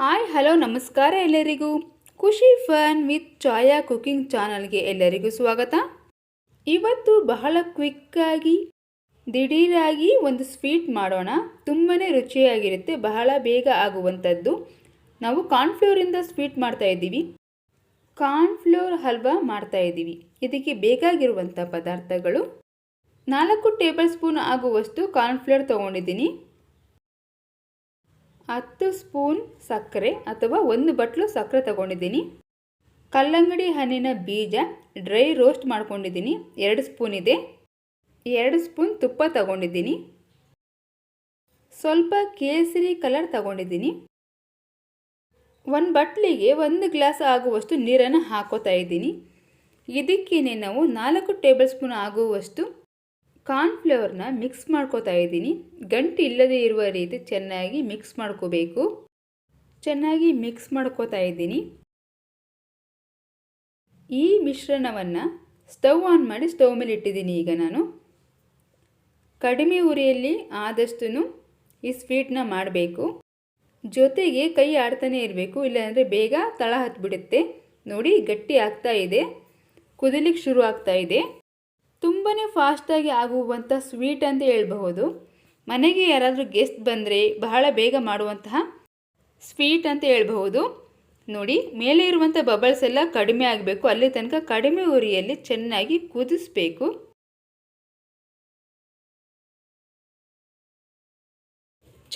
Hi, hello, ನಮಸ್ಕಾರ ಎಲ್ಲರಿಗೂ. ಖುಷಿ ಫನ್ ವಿತ್ ಚಾಯಾ ಕುಕಿಂಗ್ ಚಾನಲ್ಗೆ ಎಲ್ಲರಿಗೂ ಸ್ವಾಗತ. ಇವತ್ತು ಬಹಳ ಕ್ವಿಕ್ಕಾಗಿ ದಿಢೀರಾಗಿ ಒಂದು ಸ್ವೀಟ್ ಮಾಡೋಣ. ತುಂಬಾ ರುಚಿಯಾಗಿರುತ್ತೆ, ಬಹಳ ಬೇಗ ಆಗುವಂಥದ್ದು. ನಾವು ಕಾರ್ನ್ಫ್ಲೋರಿಂದ ಸ್ವೀಟ್ ಮಾಡ್ತಾ ಇದ್ದೀವಿ. ಕಾರ್ನ್ಫ್ಲೋರ್ ಹಲ್ವಾ ಮಾಡ್ತಾ ಇದ್ದೀವಿ. ಇದಕ್ಕೆ ಬೇಕಾಗಿರುವಂಥ ಪದಾರ್ಥಗಳು. ನಾಲ್ಕು ಟೇಬಲ್ ಸ್ಪೂನ್ ಆಗುವಷ್ಟು ಕಾರ್ನ್ಫ್ಲೋರ್ ತೊಗೊಂಡಿದ್ದೀನಿ. ಹತ್ತು ಸ್ಪೂನ್ ಸಕ್ಕರೆ ಅಥವಾ ಒಂದು ಬಟ್ಲು ಸಕ್ಕರೆ ತಗೊಂಡಿದ್ದೀನಿ. ಕಲ್ಲಂಗಡಿ ಹಣ್ಣಿನ ಬೀಜ ಡ್ರೈ ರೋಸ್ಟ್ ಮಾಡ್ಕೊಂಡಿದ್ದೀನಿ. ಎರಡು ಸ್ಪೂನ್ ಇದೆ. ಎರಡು ಸ್ಪೂನ್ ತುಪ್ಪ ತಗೊಂಡಿದ್ದೀನಿ. ಸ್ವಲ್ಪ ಕೇಸರಿ ಕಲರ್ ತಗೊಂಡಿದ್ದೀನಿ. ಒಂದು ಬಟ್ಲಿಗೆ ಒಂದು ಗ್ಲಾಸ್ ಆಗುವಷ್ಟು ನೀರನ್ನು ಹಾಕೋತಾ ಇದ್ದೀನಿ. ಇದಕ್ಕೇನೆ ನಾವು ನಾಲ್ಕು ಟೇಬಲ್ ಸ್ಪೂನ್ ಆಗುವಷ್ಟು ಕಾರ್ನ್ಫ್ಲವರ್ನ ಮಿಕ್ಸ್ ಮಾಡ್ಕೋತಾ ಇದ್ದೀನಿ. ಗಂಟು ಇಲ್ಲದೆ ಇರುವ ರೀತಿ ಚೆನ್ನಾಗಿ ಮಿಕ್ಸ್ ಮಾಡ್ಕೋಬೇಕು. ಚೆನ್ನಾಗಿ ಮಿಕ್ಸ್ ಮಾಡ್ಕೋತಾ ಇದ್ದೀನಿ. ಈ ಮಿಶ್ರಣವನ್ನು ಸ್ಟವ್ ಆನ್ ಮಾಡಿ ಸ್ಟವ್ ಮೇಲೆ ಇಟ್ಟಿದ್ದೀನಿ ಈಗ ನಾನು. ಕಡಿಮೆ ಉರಿಯಲ್ಲಿ ಆದಷ್ಟು ಈ ಸ್ವೀಟ್ನ ಮಾಡಬೇಕು. ಜೊತೆಗೆ ಕೈ ಆಡ್ತಾನೆ ಇರಬೇಕು, ಇಲ್ಲಾಂದರೆ ಬೇಗ ತಳ ಹತ್ಬಿಡುತ್ತೆ. ನೋಡಿ ಗಟ್ಟಿ ಆಗ್ತಾ ಇದೆ. ಕುದಿಲಿಕ್ಕೆ ಶುರು ಆಗ್ತಾ ಇದೆ. ತುಂಬಾ ಫಾಸ್ಟಾಗಿ ಆಗುವಂಥ ಸ್ವೀಟ್ ಅಂತ ಹೇಳ್ಬಹುದು. ಮನೆಗೆ ಯಾರಾದರೂ ಗೆಸ್ಟ್ ಬಂದರೆ ಬಹಳ ಬೇಗ ಮಾಡುವಂತಹ ಸ್ವೀಟ್ ಅಂತ ಹೇಳ್ಬಹುದು. ನೋಡಿ, ಮೇಲೆ ಇರುವಂಥ ಬಬಲ್ಸ್ ಎಲ್ಲ ಕಡಿಮೆ ಆಗಬೇಕು. ಅಲ್ಲಿ ತನಕ ಕಡಿಮೆ ಉರಿಯಲ್ಲಿ ಚೆನ್ನಾಗಿ ಕುದಿಸ್ಬೇಕು.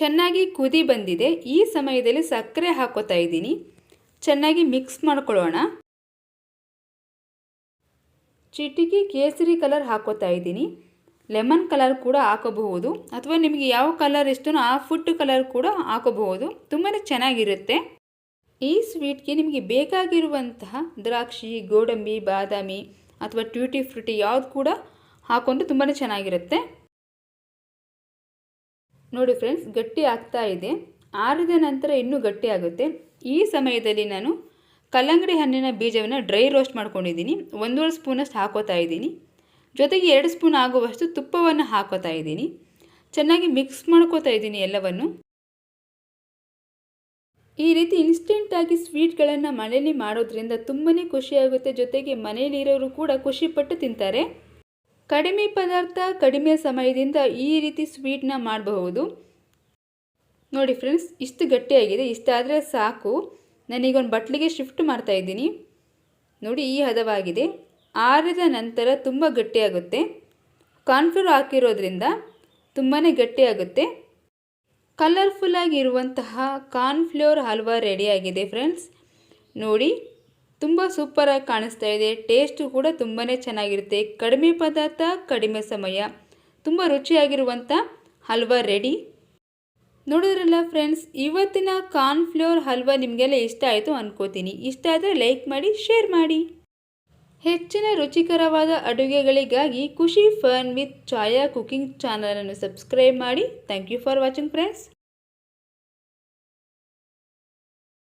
ಚೆನ್ನಾಗಿ ಕುದಿ ಬಂದಿದೆ. ಈ ಸಮಯದಲ್ಲಿ ಸಕ್ಕರೆ ಹಾಕೋತಾ ಇದ್ದೀನಿ. ಚೆನ್ನಾಗಿ ಮಿಕ್ಸ್ ಮಾಡ್ಕೊಳ್ಳೋಣ. ಚಿಟಿಕಿ ಕೇಸರಿ ಕಲರ್ ಹಾಕೋತಾ ಇದ್ದೀನಿ. ಲೆಮನ್ ಕಲರ್ ಕೂಡ ಹಾಕೋಬಹುದು. ಅಥವಾ ನಿಮಗೆ ಯಾವ ಕಲರ್ ಇಷ್ಟನೋ ಆ ಫುಡ್ ಕಲರ್ ಕೂಡ ಹಾಕೋಬಹುದು. ತುಂಬಾ ಚೆನ್ನಾಗಿರುತ್ತೆ. ಈ ಸ್ವೀಟ್ಗೆ ನಿಮಗೆ ಬೇಕಾಗಿರುವಂತಹ ದ್ರಾಕ್ಷಿ, ಗೋಡಂಬಿ, ಬಾದಾಮಿ ಅಥವಾ ಟ್ಯೂಟಿ ಫ್ರೂಟಿ ಯಾವುದು ಕೂಡ ಹಾಕೊಂಡು ತುಂಬಾ ಚೆನ್ನಾಗಿರುತ್ತೆ. ನೋಡಿ ಫ್ರೆಂಡ್ಸ್, ಗಟ್ಟಿ ಆಗ್ತಾ ಇದೆ. ಆರಿದ ನಂತರ ಇನ್ನೂ ಗಟ್ಟಿ ಆಗುತ್ತೆ. ಈ ಸಮಯದಲ್ಲಿ ನಾನು ಕಲ್ಲಂಗಡಿ ಹಣ್ಣಿನ ಬೀಜವನ್ನು ಡ್ರೈ ರೋಸ್ಟ್ ಮಾಡ್ಕೊಂಡಿದ್ದೀನಿ. ಒಂದೂವರೆ ಸ್ಪೂನಷ್ಟು ಹಾಕೋತಾ ಇದ್ದೀನಿ. ಜೊತೆಗೆ ಎರಡು ಸ್ಪೂನ್ ಆಗುವಷ್ಟು ತುಪ್ಪವನ್ನು ಹಾಕೋತಾ ಇದ್ದೀನಿ. ಚೆನ್ನಾಗಿ ಮಿಕ್ಸ್ ಮಾಡ್ಕೋತಾ ಇದ್ದೀನಿ ಎಲ್ಲವನ್ನು. ಈ ರೀತಿ ಇನ್ಸ್ಟೆಂಟಾಗಿ ಸ್ವೀಟ್ಗಳನ್ನು ಮನೆಯಲ್ಲಿ ಮಾಡೋದ್ರಿಂದ ತುಂಬಾ ಖುಷಿಯಾಗುತ್ತೆ ಜೊತೆಗೆ ಮನೆಯಲ್ಲಿರೋರು ಕೂಡ ಖುಷಿಪಟ್ಟು ತಿಂತಾರೆ. ಕಡಿಮೆ ಪದಾರ್ಥ, ಕಡಿಮೆ ಸಮಯದಿಂದ ಈ ರೀತಿ ಸ್ವೀಟ್ನ ಮಾಡಬಹುದು. ನೋಡಿ ಫ್ರೆಂಡ್ಸ್ ಇಷ್ಟು ಗಟ್ಟಿಯಾಗಿದೆ. ಇಷ್ಟಾದರೆ ಸಾಕು. ನಾನೀಗೊಂದು ಬಟ್ಲಿಗೆ ಶಿಫ್ಟ್ ಮಾಡ್ತಾ ಇದ್ದೀನಿ. ನೋಡಿ ಈ ಹದವಾಗಿದೆ. ಆರಿದ ನಂತರ ತುಂಬ ಗಟ್ಟಿಯಾಗುತ್ತೆ. ಕಾರ್ನ್ಫ್ಲೋರ್ ಹಾಕಿರೋದ್ರಿಂದ ತುಂಬಾ ಗಟ್ಟಿಯಾಗುತ್ತೆ. ಕಲರ್ಫುಲ್ಲಾಗಿರುವಂತಹ ಕಾರ್ನ್ಫ್ಲೋರ್ ಹಲ್ವಾ ರೆಡಿಯಾಗಿದೆ ಫ್ರೆಂಡ್ಸ್ ನೋಡಿ, ತುಂಬ ಸೂಪರಾಗಿ ಕಾಣಿಸ್ತಾ ಇದೆ. ಟೇಸ್ಟು ಕೂಡ ತುಂಬಾ ಚೆನ್ನಾಗಿರುತ್ತೆ. ಕಡಿಮೆ ಪದಾರ್ಥ, ಕಡಿಮೆ ಸಮಯ. ತುಂಬ ರುಚಿಯಾಗಿರುವಂಥ ಹಲ್ವಾ ರೆಡಿ ನೋಡಿದ್ರಲ್ಲ ಫ್ರೆಂಡ್ಸ್ ಇವತ್ತಿನ ಕಾರ್ನ್ಫ್ಲೋರ್ ಹಲ್ವಾ ನಿಮಗೆಲ್ಲ ಇಷ್ಟ ಆಯಿತು ಅನ್ಕೋತೀನಿ. ಇಷ್ಟ ಆದರೆ ಲೈಕ್ ಮಾಡಿ ಶೇರ್ ಮಾಡಿ. ಹೆಚ್ಚಿನ ರುಚಿಕರವಾದ ಅಡುಗೆಗಳಿಗಾಗಿ Khushi fun with Chhaya cooking ಚಾನಲನ್ನು ಸಬ್ಸ್ಕ್ರೈಬ್ ಮಾಡಿ. Thank you for watching friends